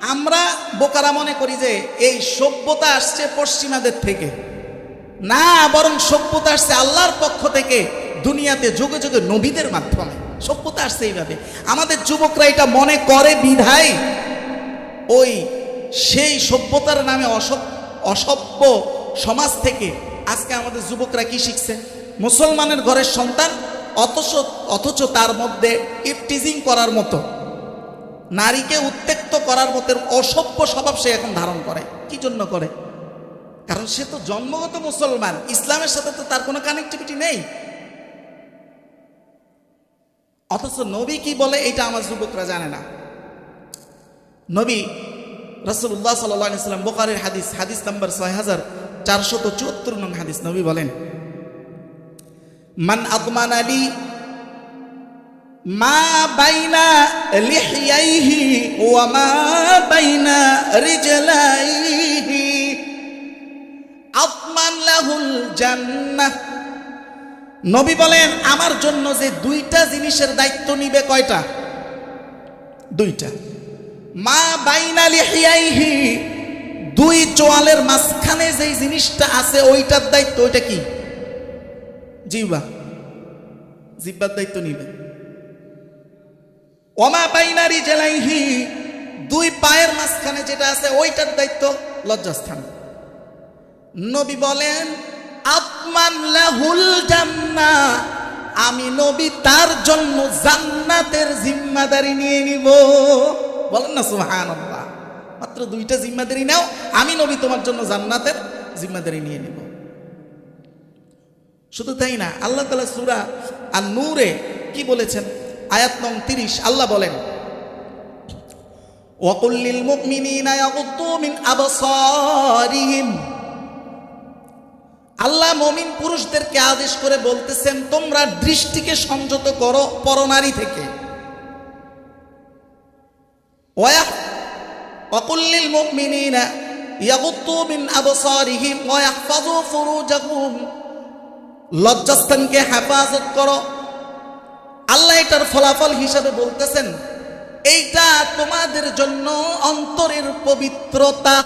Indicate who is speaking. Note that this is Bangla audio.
Speaker 1: আমরা বোকারা মনে করি যে এই সভ্যতা আসছে পশ্চিমাদের থেকে। না, বরং সভ্যতা আসছে আল্লাহর পক্ষ থেকে দুনিয়াতে যুগে যুগে নবীদের মাধ্যমে। সভ্যতা আসছে এইভাবে। আমাদের যুবকরা এটা মনে করে বিধায় ওই সেই সভ্যতার নামে অসভ্য অসভ্য সমাজ থেকে আজকে আমাদের যুবকরা কি শিখছে? মুসলমানের ঘরের সন্তান, অথচ অথচ তার মধ্যে ইফটিজিং করার মতো। নারীকে উত্তেক্ত করার মতো অসভ্য স্বভাব সে এখন ধারণ করে। কি জন্য করে? কারণ সে তো জন্মগত মুসলমান। ইসলামের সাথে তো তার কোনো কানেক্টিভিটি নেই। অথচ নবী কি বলে এটা আমার যুবকরা জানে না। নবী রসুল্লাহ সাল্লাম বোকারের হাদিস হাদিস নাম্বার ছয় হাজার চারশত চুয়াত্তর নং হাদিস নবী বলেন, মান আদমান আলী মা বাইনা লিহিয়াইহি ওয়া মা বাইনা রিজলাইহি। আতমান লাহুল জান্নাহ। নবী বলেন, আমার জন্য যে দুইটা জিনিসের দায়িত্ব নিবে কয়টা? দুইটা। মা বাইনা লিহিয়াইহি, দুই চোয়ালের মাঝখানে যেই জিনিসটা আছে, ওইটার দায়িত্ব ওইটা কি? জিবা জিব্বার দায়িত্ব নিবে। ওমা বাইনারি জেলাইহি, দুই পায়ের মাঝখানে যেটা আছে, ওইটার দায়িত্ব লজ্জাস্থান। নবী বলেন আত্মান লাহুল জান্না, আমি নবী তার জন্য জান্নাতের জিম্মাদারি নিয়ে নিব। বলেন না, সুবহানাল্লাহ। মাত্র দুইটা জিম্মাদারি নাও, আমি নবী তোমার জন্য জান্নাতের জিম্মাদারি নিয়ে নিব। শুধু তাই না, আল্লাহ তালা সুরা আর নূরে কি বলেছেন? আয়াত নং তিরিশ, আল্লাহ বলেন ওয়াকুল্লিল মুমিনিনা ইয়াগুদ্দু মিন আবসারিহিম। আল্লাহ মমিন পুরুষদেরকে আদেশ করে বলতেছেন, তোমরা দৃষ্টিকে সংযত করো পরনারী থেকে। মুমিনিনা ইয়াগুদ্দু মিন আবসারিহিম, ওয়া ফুরুজাহুম লজ্জাস্থানকে হেফাজত করো আল্লাহ এটার ফলাফল হিসাবে বলতেছেন এইটা তোমাদের জন্য অন্তরের পবিত্রতা।